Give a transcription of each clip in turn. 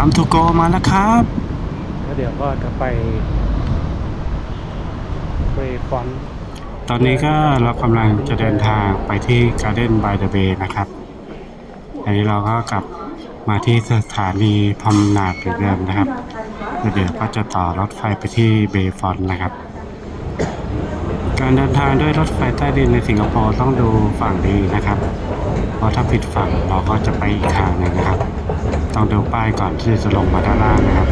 ามทูโกมาแล้วครับแล้วเดี๋ยวก็จะไปไปฟอนต์ตอนนี้ก็เรากำลังจะเดินทางไปที่ Garden by the Bay นะครับ อันนี้เราก็กลับมาที่สถานีพรมนาดเหมือนเดิมนะครับแล้วเดี๋ยวก็จะต่อรถไฟไปที่เบฟอนนะครับ การเดินทางด้วยรถไฟใต้ดินในสิงคโปร์ต้องดูฝั่งดีนะครับ เพราะถ้าผิดฝั่งเราก็จะไปอีกทางหนึ่งนะครับ ต้องดูป้ายก่อนที่จะลงมาด้านล่างนะครับ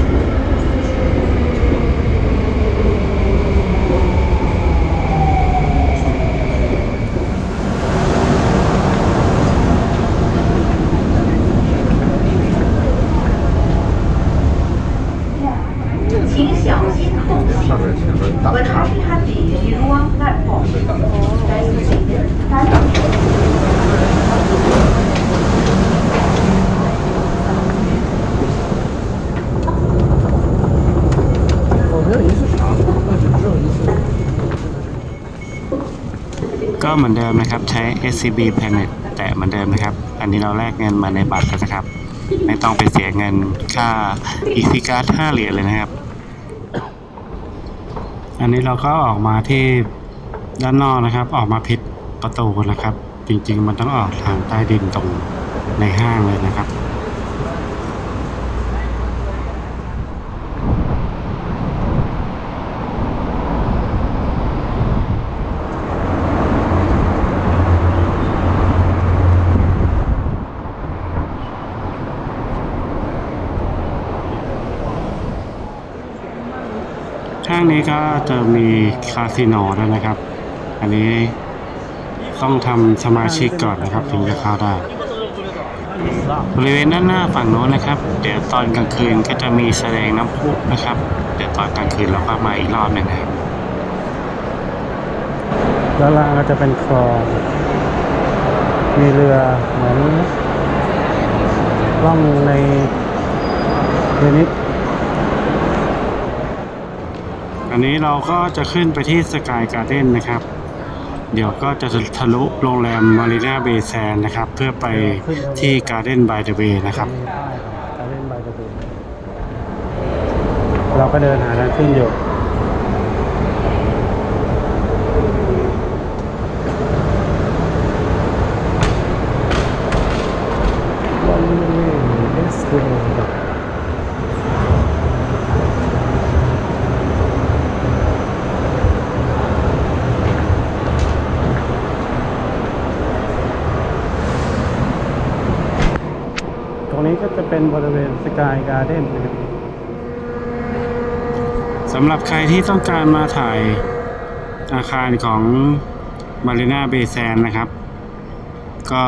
มือนเดิมนะครับ ใช้ SCB Planet แต่เหมือนเดิมนะครับ อันนี้เราแลกเงินมาในบัตรแล้วนะครับ ไม่ต้องไปเสียเงินค่า Easy Card 5เหรียญเลยนะครับ อันนี้เราก็ออกมาที่ด้านนอกนะครับ ออกมาผิดประตูนะครับ จริงๆ มันต้องออกทางใต้ดินตรงในห้างเลยนะครับ นี้ก็จะมีคาสิโนด้วยนะครับ อันนี้ต้องทำสมาชิกก่อนนะครับ ถึงจะเข้าได้ บริเวณด้านหน้าฝั่งโน้นนะครับ เดี๋ยวตอนกลางคืนก็จะมีแสดงน้ำพุนะครับ เดี๋ยวตอนกลางคืนเราก็มาอีกรอบหนึ่งนะครับด้านล่างก็จะเป็นคลอง มีเรือเหมือนล่องในเวนิส อันนี้เราก็จะขึ้นไปที่สกายการ์เด้นนะครับ เดี๋ยวก็จะทะลุโรงแรมมารีนาเบย์แซนนะครับ เพื่อไปที่การ์เด้นบายเดอะเบย์นะครับ การ์เด้นบายเล่นใบกระเบนเราก็เดินหาทางขึ้นอยู่ วันนี้เอสโกตรงนี้ก็จะ เป็นบริเวณสกายการ์เด้นนะครับสำหรับใครที่ต้องการมาถ่ายอาคารของมารีนาเบย์แซนนะครับ ก็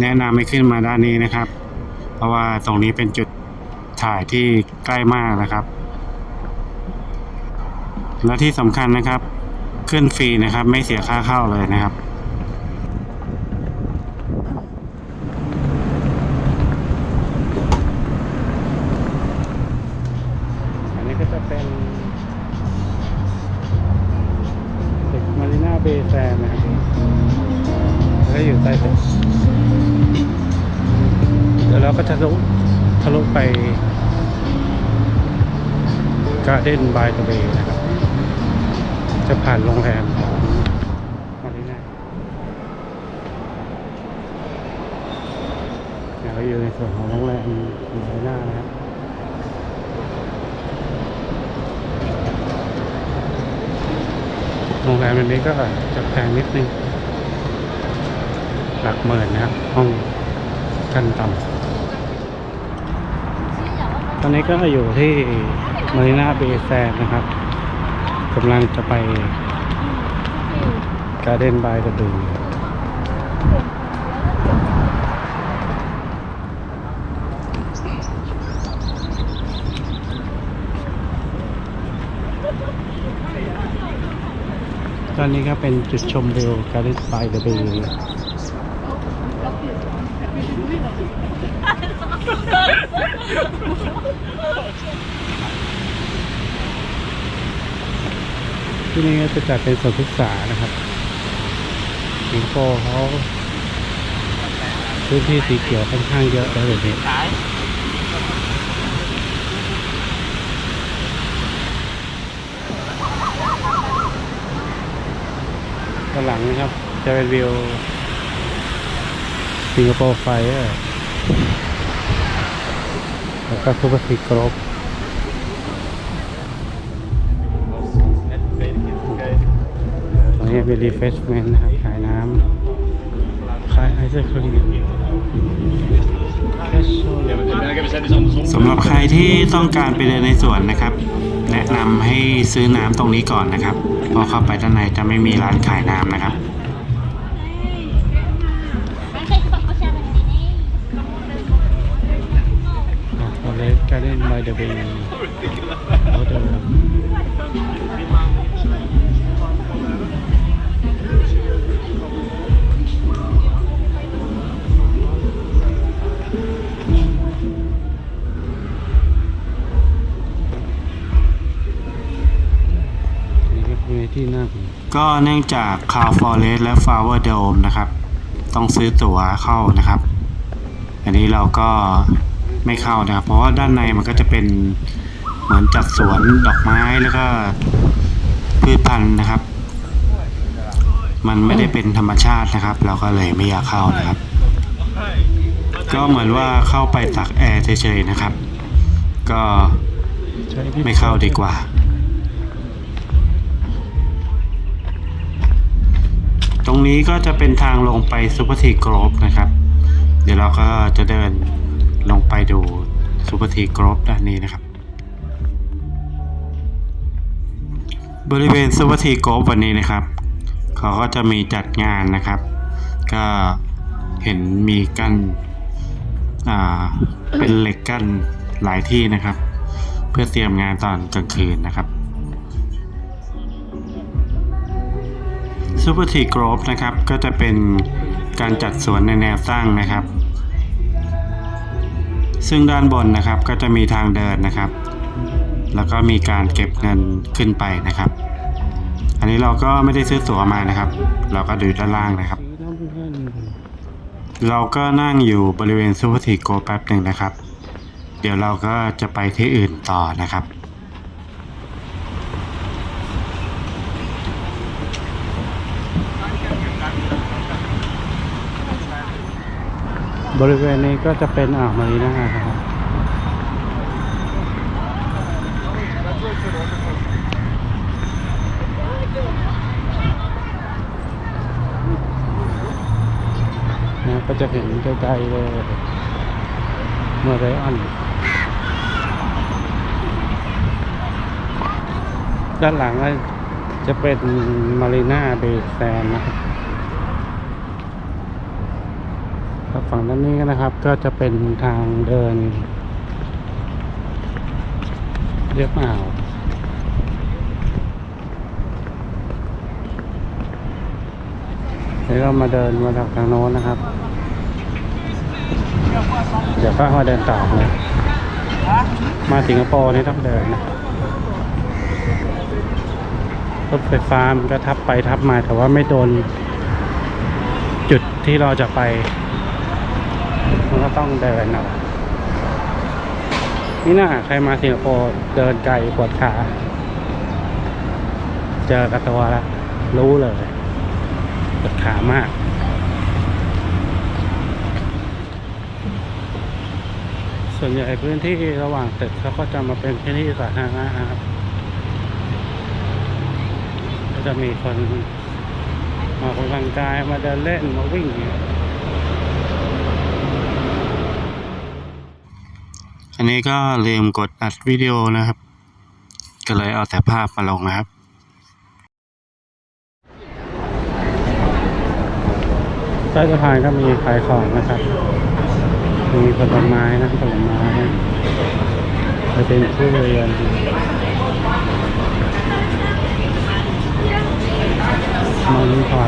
แนะนำให้ขึ้นมาด้านนี้นะครับ เพราะว่าตรงนี้เป็นจุดถ่ายที่ใกล้มากนะครับ และที่สำคัญนะครับ ขึ้นฟรีนะครับ ไม่เสียค่าเข้าเลยนะครับ การ์เด้นบายเดอะเบย์นะครับ จะผ่านโรงแรมของมารีนาเดี๋ยวเราอยู่ในส่วนของโรงแรมมารีนานะครับโรงแรมอันนี้ก็จะแพงนิดนึง หลักหมื่นนะครับ ห้องชั้นต่ำตอนนี้ก็อยู่ที่ มารีนาเบย์แซนนะครับกำลังจะไปการ์เดนบายเดอะบูตอนนี้ก็เป็นจุดชมวิวการ์เดนบายเดอะบู ที่นี่จะจัดเป็นสวนศึกษานะครับสิงคโปร์เขาพื้นที่สีเขียวค่อนข้างเยอะแล้วเดี๋ยวนี้ด้านหลังนะครับ จะเป็นวิวสิงคโปร์ไฟแล้วก็ทุกสิกรบ นี้เป็นรีเฟชเมนต์นะครับขายน้ำขายไอศครีมแคชโชว์สำหรับใครที่ต้องการไปเดินในสวนนะครับ แนะนำให้ซื้อน้ำตรงนี้ก่อนนะครับเพอเข้าไปด้านในจะไม่มีร้านขายน้ำนะครับโอเลสการ์เด้นบายเดอะเบย์โอเดอ ร์นี่ก็คือที่นั่งก็เนื่องจากคาวฟอเรสและฟาวเวอร์โดมนะครับ ต้องซื้อตั๋วเข้านะครับ อันนี้เราก็ไม่เข้านะครับ เพราะว่าด้านในมันก็จะเป็นเหมือนจัดสวนดอกไม้แล้วก็พืชพันธุ์นะครับ มันไม่ได้เป็นธรรมชาตินะครับ เราก็เลยไม่อยากเข้านะครับ ก็เหมือนว่าเข้าไปตักแอร์เฉยๆนะครับ ก็ไม่เข้าดีกว่า รงนี้ก็จะเป็นทางลงไปซูเปอร์ทีโกรฟนะครับ เดี๋ยวเราก็จะเดินลงไปดูซูเปอร์ทีโกรฟด้านนี้นะครับ บริเวณซูเปอร์ทีโกรฟวันนี้นะครับ เขาก็จะมีจัดงานนะครับ ก็เห็นมีกั้นอ่าเป็นเหล็กกั้นหลายที่นะครับ เพื่อเตรียมงานตอนกลางคืนนะครับ ซูเปอร์ทีโกรฟนะครับก็จะเป็นการจัดสวนในแนวตั้งนะครับ ซึ่งด้านบนนะครับก็จะมีทางเดินนะครับ แล้วก็มีการเก็บเงินขึ้นไปนะครับ อันนี้เราก็ไม่ได้ซื้อตั๋วมานะครับ เราก็ดูด้านล่างนะครับเพื่อนเราก็นั่งอยู่บริเวณซูเปอร์ทีโกแป๊บหนึ่งนะครับ เดี๋ยวเราก็จะไปที่อื่นต่อนะครับ บริเวณนี้ก็จะเป็นอ่าวมารีนาครับนะก็จะเห็นไกลๆเลยเมอร์ไรออนด้านหลังก็จะเป็นมารีนาเบย์แซนนะครับ ครับฝั่ งด้านนี้นะครับ ก็จะเป็นทางเดินเรียบอ่าวเดี๋ยวเรามาเดินมาจากทางโน้นนะครับ เดี๋ยวก็มาเดินต่อเลยมาสิงคโปร์นี่ต้องเดินนะรถไฟฟ้ามันก็ทับไปทับมาแต่ว่าไม่โดนจุดที่เราจะไป ต้องเดินเอานี่น่าใครมาสิงคโปร์เดินไกลปวดขา เจอกระตัวแล้วรู้เลยปวดขามากส่วนใหญ่พื้นที่ระหว่างตึกเขาก็จะมาเป็นพื้นที่สาธารณะนะครับ ก็จะมีคนมาออกกำลังกายมาเดินเล่นมาวิ่ง อย่างเงี้ยอันนี้ก็ลืมกดอัดวิดีโอนะครับ ก็เลยเอาแต่ภาพมาลงนะครับใต้สะพานก็มีขายของนะครับ มีผลไม้นะผลไม้จะเป็นทุเรียนมันเผา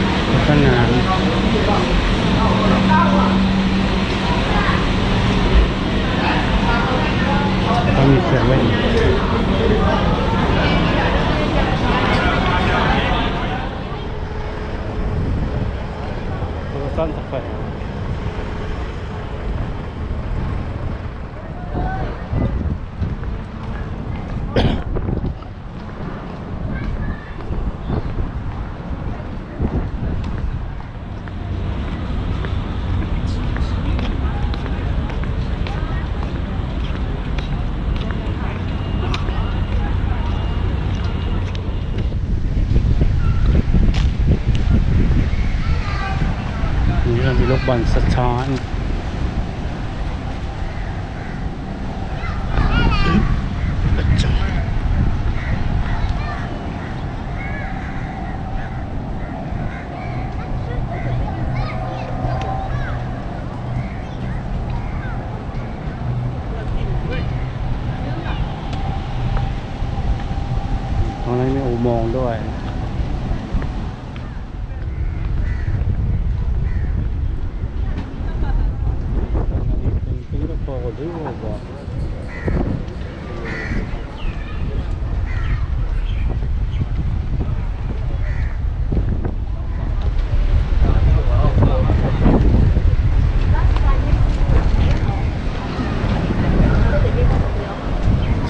แล้วก็น้ำก็มีเซเว่นตัวต้นสแควร์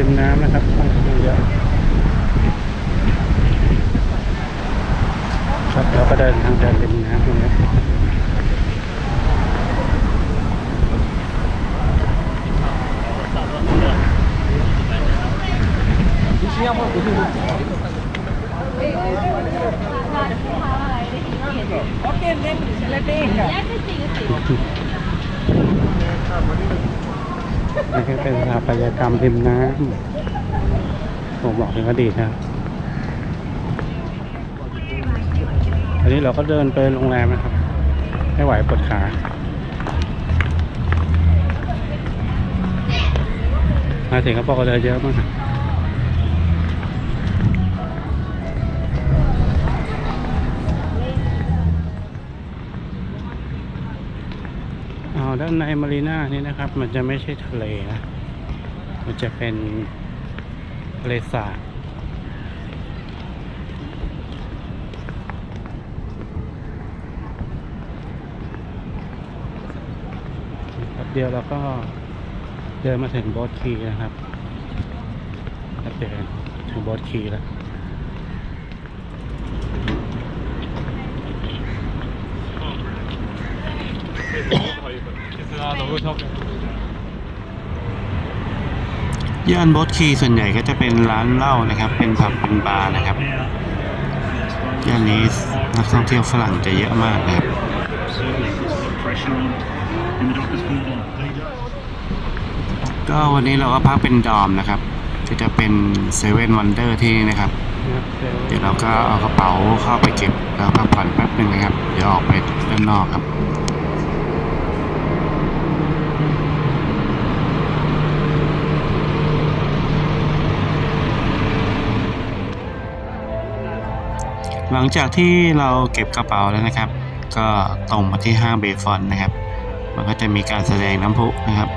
ริมน้ำนะครับค่อนข้างเยอะครับเราก็เดินทางเดินริมน้ำตรงนี้ นี่เป็นสถาปัตยกรรมริมน้ำผมบอกถึงอดีตนะครับอันนี้เราก็เดินไปโรงแรมนะครับ ไม่ไหวปวดขามาถึงก็บอกว่าเดินเยอะมากานในมารีนานี่นะครับ มันจะไม่ใช่ทะเลนะ มันจะเป็นทะเลสาบเดียวเราก็เดินมาถึงโบสคีนะครับเดียวถึงโบสคีแล้ว ย่านบอสคีส่วนใหญ่ก็จะเป็นร้านเหล้านะครับ เป็นผับเป็นบาร์นะครับย่านนี้นักท่องเที่ยวฝรั่งจะเยอะมากนะครับก็วันนี้เราก็พักเป็นดอมนะครับก็จะเป็นเซเว่นวันเดอร์ที่นี่นะครับ เดี๋ยวเราก็เอากระเป๋าเข้าไปเก็บแล้วพักผ่อนแป๊บหนึ่งนะครับ เดี๋ยวออกไปด้านนอกครับ หลังจากที่เราเก็บกระเป๋าแล้วนะครับ ก็ตรงมาที่ห้างเบฟอนนะครับ มันก็จะมีการแสดงน้ำพุนะครับ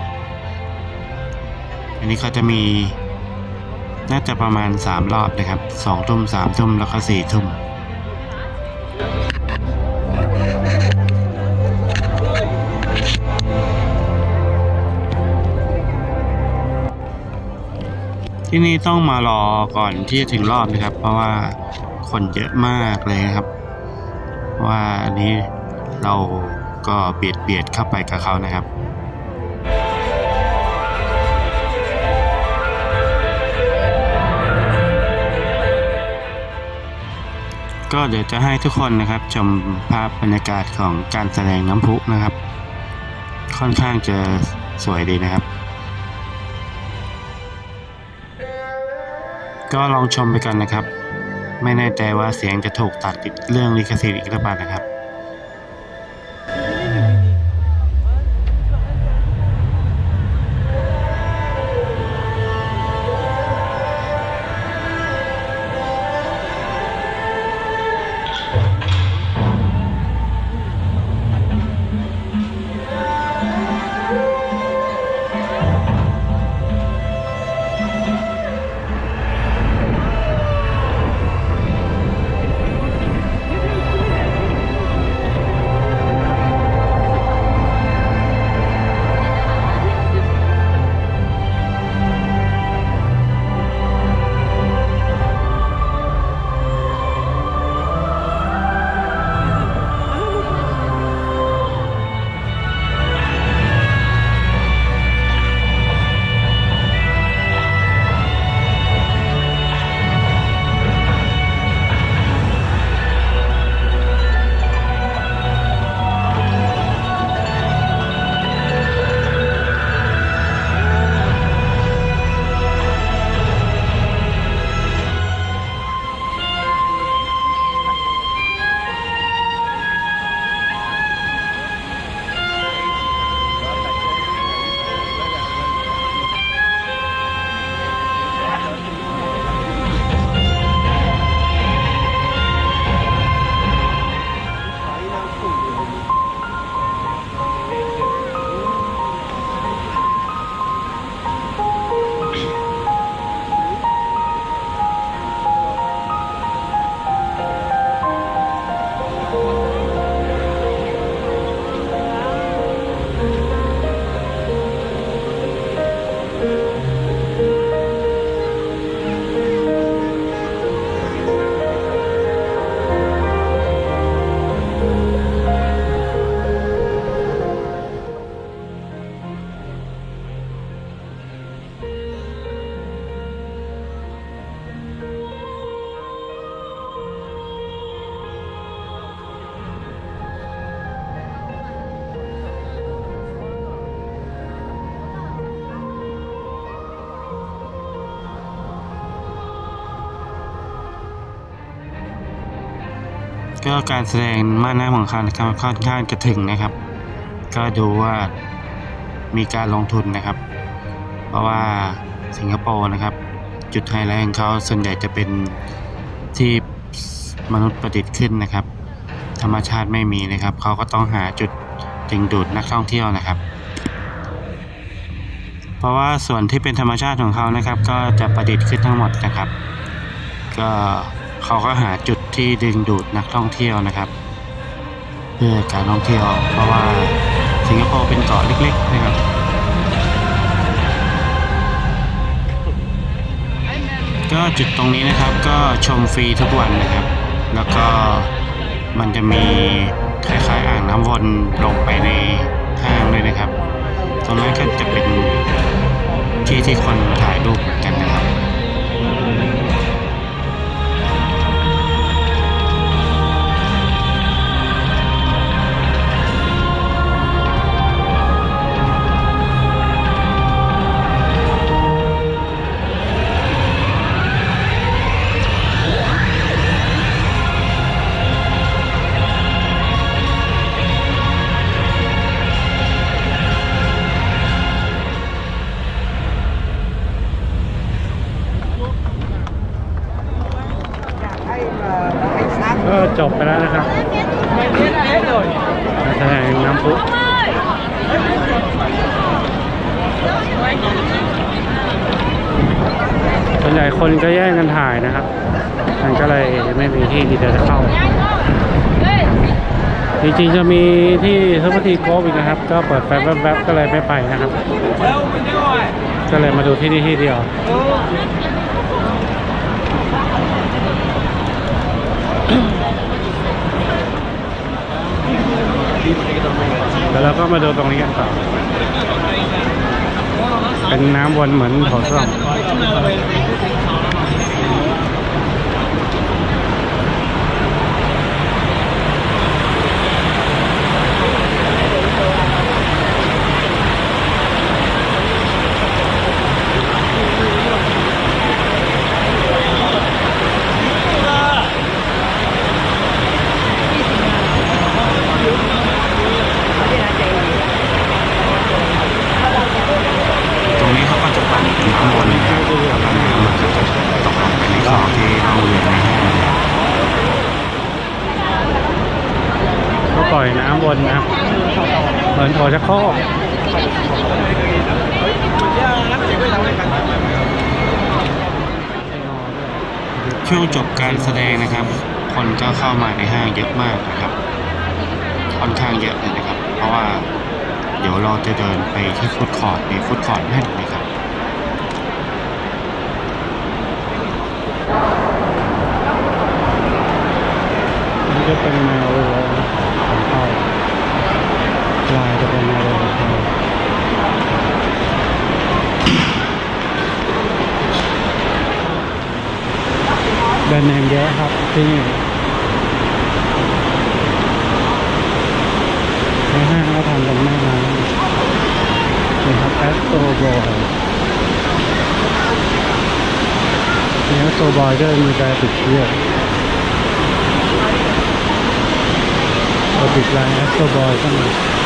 อันนี้เขาจะมีน่าจะประมาณ 3 รอบนะครับ2ทุ่ม3ทุ่มแล้วก็4ทุ่มที่นี่ต้องมารอก่อนที่จะถึงรอบนะครับ เพราะว่า คนเยอะมากเลยครับ ว่าอันนี้เราก็เบียดเบียดเข้าไปกับเขานะครับก็เดี๋ยวจะให้ทุกคนนะครับชมภาพบรรยากาศของการแสดงน้ำพุนะครับ ค่อนข้างจะสวยดีนะครับ ก็ลองชมไปกันนะครับ ไม่แน่ใจว่าเสียงจะถูกตัดติดเรื่องลิขสิทธิ์อีกหรือเปล่านะครับ ก็การแสดงม่านน้ำของเขานะครับค่อนข้างจะถึงนะครับ ก็ดูว่ามีการลงทุนนะครับ เพราะว่าสิงคโปร์นะครับ จุดไฮไลท์ของเขาส่วนใหญ่จะเป็นที่มนุษย์ประดิษฐ์ขึ้นนะครับ ธรรมชาติไม่มีนะครับ เขาก็ต้องหาจุดดึงดูดนักท่องเที่ยวนะครับ เพราะว่าส่วนที่เป็นธรรมชาติของเขานะครับ ก็จะประดิษฐ์ขึ้นทั้งหมดนะครับ ก็ เขาก็หาจุดที่ดึงดูดนักท่องเที่ยวนะครับ เพื่อการท่องเที่ยว เพราะว่าสิงคโปร์เป็นเกาะเล็ก ๆ นะครับก็จุดตรงนี้นะครับก็ชมฟรีทุกวันนะครับ แล้วก็มันจะมีคล้ายๆอ่างน้ำวนลงไปในห้างด้วยนะครับ ตรงนั้นก็จะเป็นที่ที่คนมาถ่ายรูปกันนะครับ ก็จบไปแล้วนะครับแสดงน้ำพุส่วนใหญ่คนก็แย่งกันถ่ายนะครับ มันก็เลยไม่มีที่ที่จะเข้า จริงๆจะมีที่ทัพทีโกบอีกนะครับ ก็เปิดไฟแวบๆก็เลยไม่ไปนะครับ ก็เลยมาดูที่นี่ที่เดียว แล้วเราก็มาดูตรงนี้กันต่อ เป็นน้ำวนเหมือนโถส้วม มาในห้างเยอะมากนะครับ ค่อนข้างเยอะเลยนะครับ เพราะว่าเดี๋ยวเราจะเดินไปที่ฟุตคอร์ดในฟุตคอร์ดนั่นนะครับนี่จะเป็นแนวของไทาจะเป็นแนวของไทยเดินแนวเยอะครับที่นี่ โซบอยเนี่ยโซบอยก็มีการติดเชื้อติดลายแอสโซบอยเข้ามา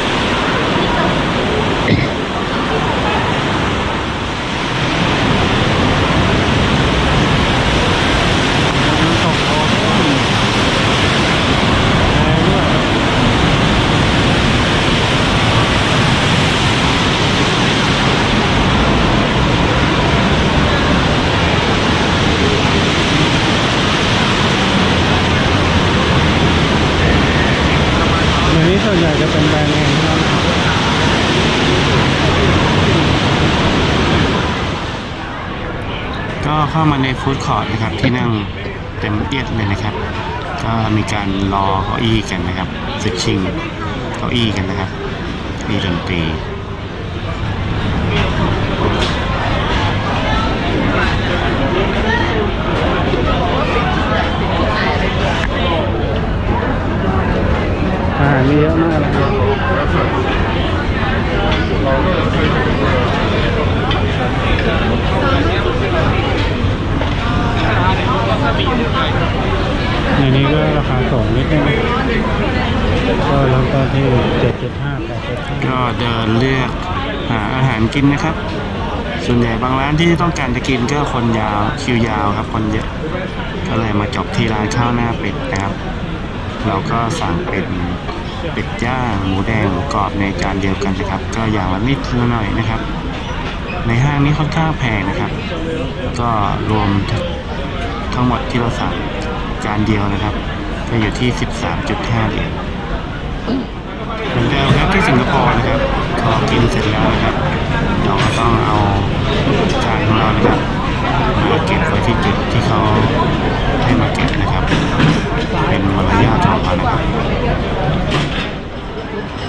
ามาในฟู้ดคอร์ทนะครับที่นั่งเต็มเอียดเลยนะครับ ก็มีการรอเก้าอี้กันนะครับฟิชชิ่งเก้าอี้กันนะครับเก้าอี้ดนตรีอาหารมีเยอะมากนะครับ ในนี้ก็ราคาสูงนิดนึงก็เริ่มต้นที่เจ็ดจุดห้าแปดจุดห้าก็เดินเลือกหาอาหารกินนะครับ ส่วนใหญ่บางร้านที่ต้องการจะกินก็คนยาวคิวยาวครับ คนเยอะ ก็เลยมาจบที่ร้านข้าวหน้าเป็ดนะครับ เราก็สั่งเป็นเป็ดย่างหมูแดงหมูกรอบในจานเดียวกันนะครับ ก็อย่างละนิดละหน่อยนะครับ ในห้างนี้ค่อนข้างแพงนะครับ ก็รวม ทั้งหมดที่เราสั่งจานเดียวนะครับก็อยู่ที่ 13.5 เหรียญเหมือนเดิมครับที่สิงคโปร์นะครับพอกินเสร็จแล้วนะครับเราก็ต้องเอาจานของเรานะครับมาเก็บไว้ที่จุดที่เขาให้มาเก็บนะครับ เป็นมารยาทของเขานะครับ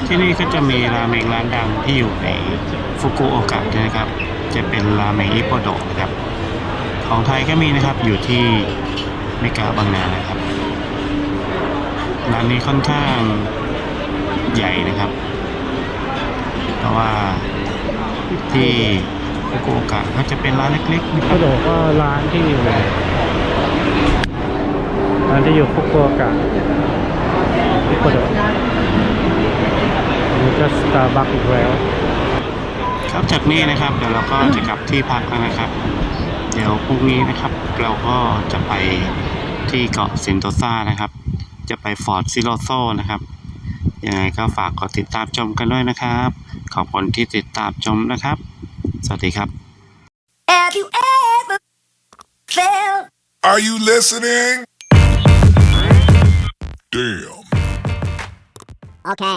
ที่นี่ก็จะมีราเมงร้านดังที่อยู่ในฟุกุโอกะด้วยนะครับ จะเป็นราเมงอิโปโดะนะครับ ของไทยก็มีนะครับอยู่ที่เมกาบางนานะครับร้านนี้ค่อนข้างใหญ่นะครับ เพราะว่าที่ฟุกุโอกะก็จะเป็นร้านเล็กๆนิโคโดก็ร้านที่อยู่ร้านที่อยู่ฟุกุโอกะนิโคโดอันนี้ก็สตาร์บัคอีกแล้วครับจากนี้นะครับเดี๋ยวเราก็จะกลับที่พักแล้วนะครับเดี๋ยวพรุ่งนี้นะครับ เราก็จะไปที่เกาะเซนโตซานะครับ จะไปฟอร์ดซิโลโซนะครับยังไงก็ฝากกดติดตามชมกันด้วยนะครับ ขอบคุณที่ติดตามชมนะครับ สวัสดีครับ Have you ever felt Are you listening? Damn. okay?